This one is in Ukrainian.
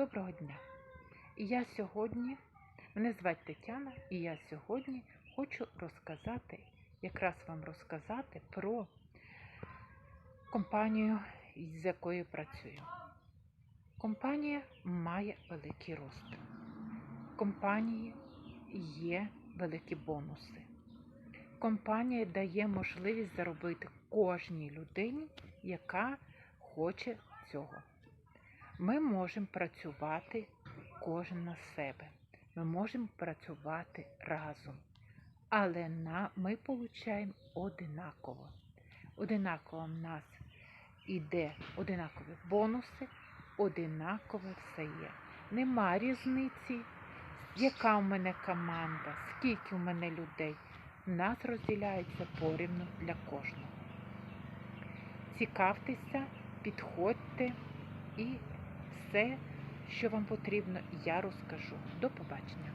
Доброго дня! Я сьогодні, мене звати Тетяна, і я сьогодні хочу розказати, якраз вам розказати про компанію, з якою працюю. Компанія має великий рост. В компанії є великі бонуси. Компанія дає можливість заробити кожній людині, яка хоче цього. Ми можемо працювати кожен на себе. Ми можемо працювати разом. Але на, ми отримуємо одинаково. Одинаково в нас іде одинакові бонуси, одинакове все є. Нема різниці, яка в мене команда, скільки в мене людей. Нас розділяється порівну для кожного. Цікавтеся, підходьте і все, що вам потрібно, я розкажу. До побачення.